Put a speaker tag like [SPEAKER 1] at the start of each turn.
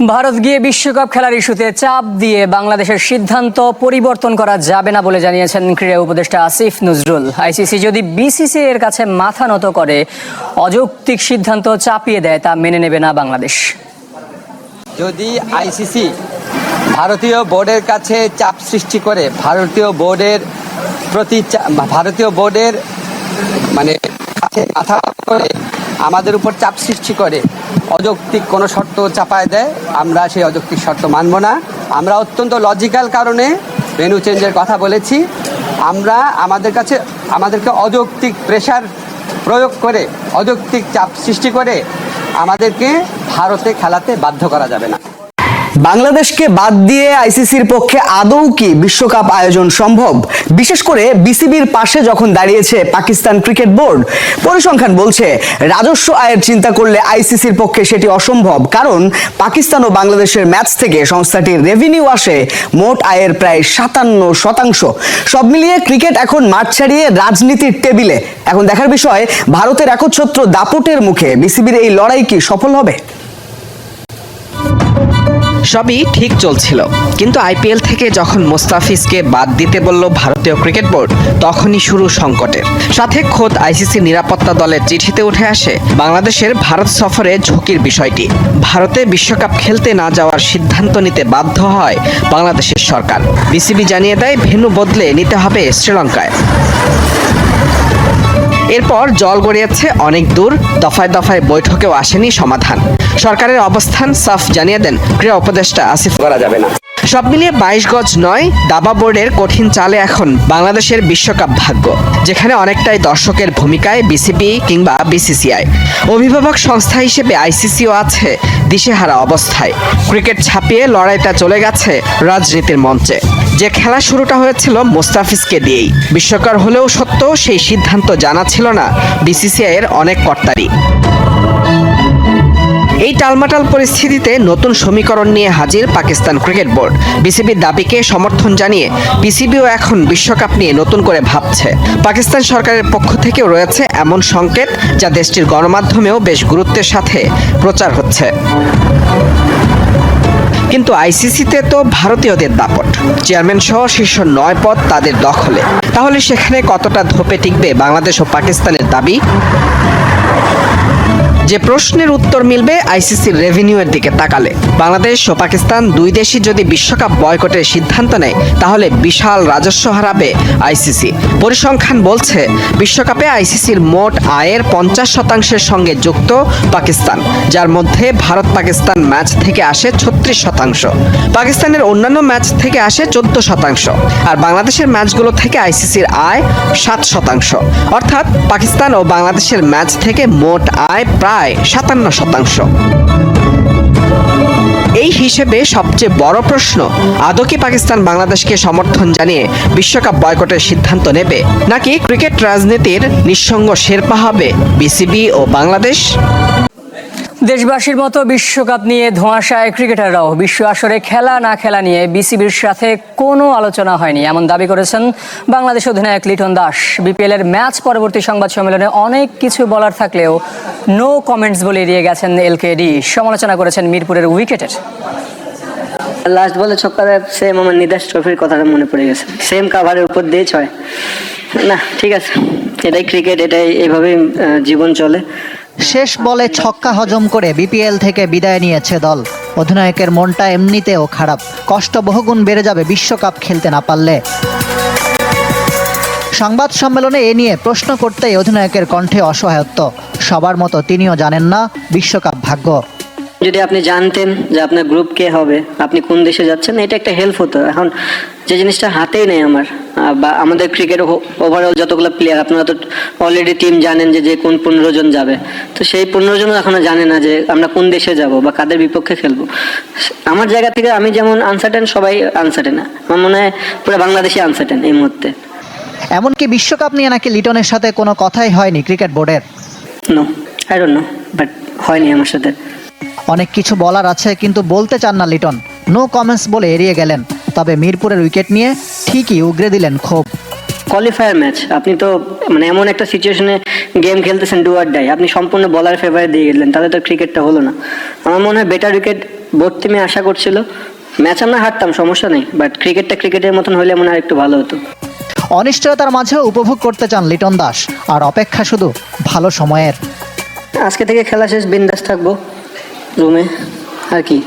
[SPEAKER 1] ভারত গিয়ে বিশ্বকাপ খেলার ইস্যুতে চাপ দিয়ে বাংলাদেশের সিদ্ধান্ত পরিবর্তন করা যাবে না বলে জানিয়েছেন ক্রীড়া উপদেষ্টা আসিফ নজরুল। আইসিসি যদি বিসিসি এর কাছে মাথা নত করে, অযৌক্তিক সিদ্ধান্ত চাপিয়ে দেয় তা মেনে নেবে না বাংলাদেশ।
[SPEAKER 2] যদি আইসিসি ভারতীয় বোর্ডের কাছে চাপ সৃষ্টি করে, ভারতীয় বোর্ডের প্রতি ভারতীয় বোর্ডের মানে মাথা করে আমাদের উপর চাপ সৃষ্টি করে। অযৌক্তিক কোনো শর্ত চাপায় দেয়, আমরা সেই অযৌক্তিক শর্ত মানব না। আমরা অত্যন্ত লজিক্যাল কারণে মেনু চেঞ্জের কথা বলেছি। আমরা আমাদের কাছে, আমাদেরকে অযৌক্তিক প্রেশার প্রয়োগ করে, অযৌক্তিক চাপ সৃষ্টি করে আমাদেরকে ভারতে খেলাতে বাধ্য করা যাবে না।
[SPEAKER 3] বাংলাদেশকে বাদ দিয়ে আইসিসির পক্ষে আদৌ কি বিশ্বকাপ আয়োজন সম্ভব? বিশেষ করে বিসিবির পাশে যখন দাঁড়িয়েছে পাকিস্তান ক্রিকেট বোর্ড, পরিসংখ্যান বলছে রাজস্ব আয়ের চিন্তা করলে আইসিসির পক্ষে সেটি অসম্ভব, কারণ পাকিস্তান ও বাংলাদেশের ম্যাচ থেকে সংস্থাটির রেভিনিউ আসে মোট আয়ের প্রায় সাতান্ন শতাংশ। সব মিলিয়ে ক্রিকেট এখন মাঠ ছাড়িয়ে রাজনীতির টেবিলে। এখন দেখার বিষয়, ভারতের একচ্ছত্র দাপটের মুখে বিসিবির এই লড়াই কি সফল হবে?
[SPEAKER 4] সবই ঠিক চলছিল। কিন্তু আইপিএল থেকে যখন মোস্তাফিজকে বাদ দিতে বলল ভারতীয় ক্রিকেট বোর্ড, তখনই শুরু সংকটের। সাথে খোদ আইসিসি নিরাপত্তা দলের চিঠিতে উঠে আসে বাংলাদেশের ভারত সফরে ঝুঁকির বিষয়টি। ভারতে বিশ্বকাপ খেলতে না যাওয়ার সিদ্ধান্ত নিতে বাধ্য হয় বাংলাদেশের সরকার। বিসিবি জানিয়ে দেয়, ভেন্যু বদলে নিতে হবে শ্রীলঙ্কায়। এরপর জল গড়িয়েছে অনেক দূর। দফায় দফায় বৈঠকেও আসেনি সমাধান। সরকারের অবস্থান সাফ জানিয়ে দেন ক্রীড়া উপদেষ্টা আসিফ।
[SPEAKER 2] করা যাবে না।
[SPEAKER 4] সব মিলিয়ে বাইশ গজ নয় দাবা বোর্ডের কঠিন চালে এখন বাংলাদেশের বিশ্বকাপ ভাগ্য যেখানে অনেকটাই দর্শকের ভূমিকায় বিসিবি কিংবা বিসিসিআই। অভিভাবক সংস্থা হিসেবে আইসিসিও আছে দিশেহারা অবস্থায়। ক্রিকেট ছাপিয়ে লড়াইটা চলে গেছে রাজনীতির মঞ্চে। যে খেলা শুরুটা হয়েছিল মোস্তাফিজকে দিয়েই। বিশ্বকাপ হলেও সত্য, সেই সিদ্ধান্ত জানা ছিল না বিসিসিআই এর অনেক কর্তারই। এই টালমাটাল পরিস্থিতিতে নতুন সমীকরণ নিয়ে হাজির পাকিস্তান ক্রিকেট বোর্ড। বিসিবির দাবিকে সমর্থন জানিয়ে বিসিবিও এখন বিশ্বকাপ নিয়ে নতুন করে ভাবছে। পাকিস্তান সরকারের পক্ষ থেকেও রয়েছে এমন সংকেত, যা দেশটির গণমাধ্যমেও বেশ গুরুত্বের সাথে প্রচার হচ্ছে। কিন্তু আইসিসিতে তো ভারতীয়দের দাপট। চেয়ারম্যান সহ শীর্ষ নয় পদ তাদের দখলে। তাহলে সেখানে কতটা ধোপে টিকবে বাংলাদেশ ও পাকিস্তানের দাবি? যে প্রশ্নের উত্তর মিলবে আইসিসির রেভিনিউয়ের দিকে তাকালে। বাংলাদেশ ও পাকিস্তান দুই দেশই যদি বিশ্বকাপ বয়কটের সিদ্ধান্ত নেয়, তাহলে বিশাল রাজস্ব হারাবে আইসিসি। পরিসংখ্যান বলছে, বিশ্বকাপে আইসিসির মোট আয়ের পঞ্চাশ শতাংশের সঙ্গে যুক্ত পাকিস্তান, যার মধ্যে ভারত পাকিস্তান ম্যাচ থেকে আসে ছত্রিশ শতাংশ। পাকিস্তানের অন্যান্য ম্যাচ থেকে আসে চোদ্দ শতাংশ, আর বাংলাদেশের ম্যাচগুলো থেকে আইসিসির আয় সাত শতাংশ। অর্থাৎ পাকিস্তান ও বাংলাদেশের ম্যাচ থেকে মোট আয় প্রায় সাতান্ন শতাংশ। এই হিসেবে সবচেয়ে বড় প্রশ্ন, আদৌ কি পাকিস্তান বাংলাদেশকে সমর্থন জানিয়ে বিশ্বকাপ বয়কটের সিদ্ধান্ত নেবে? নাকি ক্রিকেট রাজনীতির নিঃসঙ্গ শেরপা হবে বিসিবি ও বাংলাদেশ?
[SPEAKER 1] দেশবাসীর মতো বিশ্বকাপ নিয়ে ধোঁয়াশায় ক্রিকেটাররাও বিশ্ব আসরে খেলা না খেলা নিয়ে বিসিবির সাথে কোনো আলোচনা হয়নি এমন দাবি করেছেন বাংলাদেশ অধিনায়ক লিটন দাস। বিপিএল এর ম্যাচ পরবর্তী সংবাদ সম্মেলনে অনেক কিছু বলার থাকলেও নো কমেন্টস বলে এড়িয়ে গেছেন এলকেডি সমালোচনা করেছেন মিরপুরের উইকেটের।
[SPEAKER 5] লাস্ট বলে ছক্কাতে সেম আমার নিদাস ট্রফির কথাটা মনে পড়ে গেছে। সেম কাভারের উপর দিয়ে ছয়। না ঠিক আছে। এটাই ক্রিকেট এটাই এইভাবেই আহ, জীবন চলে।
[SPEAKER 6] শেষ বলে ছক্কা হজম করে বিপিএল থেকে বিদায় নিয়েছে দল। অধিনায়কের মনটা এমনিতেও খারাপ। কষ্ট বহুগুণ বেড়ে যাবে বিশ্বকাপ খেলতে না পারলে। সংবাদ সম্মেলনে এ নিয়ে প্রশ্ন করতেই অধিনায়কের কণ্ঠে অসহায়ত্ব। সবার মতো তিনিও জানেন না বিশ্বকাপ ভাগ্য।
[SPEAKER 5] যদি আপনি জানতেন যে আপনার গ্রুপ কে হবে আপনি কোন দেশে যাচ্ছেন এটা একটা হেল্প হতো। এখন যে জিনিসটা হাতেই নেই আমার বা আমাদের ক্রিকেট ওভারঅল যতগুলো প্লেয়ার আপনারা তো অলরেডি টিম জানেন যে যে কোন পনেরো জন যাবে। তো সেই পনেরো জনও এখনও জানে না যে আমরা কোন দেশে যাব বা কাদের বিপক্ষে খেলব। আমার জায়গা থেকে আমি যেমন আনসার্টেন সবাই আনসার্টেন আমার মনে হয় পুরো বাংলাদেশি আনসার্টেন এই মুহূর্তে।
[SPEAKER 6] এমনকি বিশ্বকাপ নিয়ে নাকি লিটনের সাথে কোনো কথাই হয়নি ক্রিকেট বোর্ডের
[SPEAKER 5] no I don't know but হয়নি আমার সাথে।
[SPEAKER 6] অনেক কিছু বলার আছে কিন্তু বলতে চান না লিটন। নো কমেন্টস বলে এড়িয়ে গেলেন তবে মিরপুরের উইকেট নিয়ে ঠিকই উগরে দিলেন ক্ষোভ।
[SPEAKER 5] কোয়ালিফায়ার ম্যাচ আপনি তো মানে এমন একটা সিচুয়েশনে গেম খেলতেছেন ডু আর ডাই আপনি সম্পূর্ণ বলার ফেভারে দিয়ে গেলেন তাহলে তো ক্রিকেটটা হলো না। আমার মনে হয় বেটার উইকেট বোর্ড টিমে আশা করছিল। ম্যাচ আমরা হারতাম সমস্যা নেই বাট ক্রিকেটটা ক্রিকেটের মতন হলে মনে হয় একটু ভালো হতো।
[SPEAKER 6] অনিশ্চয়তার মাঝেও উপভোগ করতে চান লিটন দাস আর অপেক্ষা শুধু ভালো সময়ের।
[SPEAKER 5] আজকে থেকে খেলা শেষ বিন্দাস থাকব। রুমে আর কি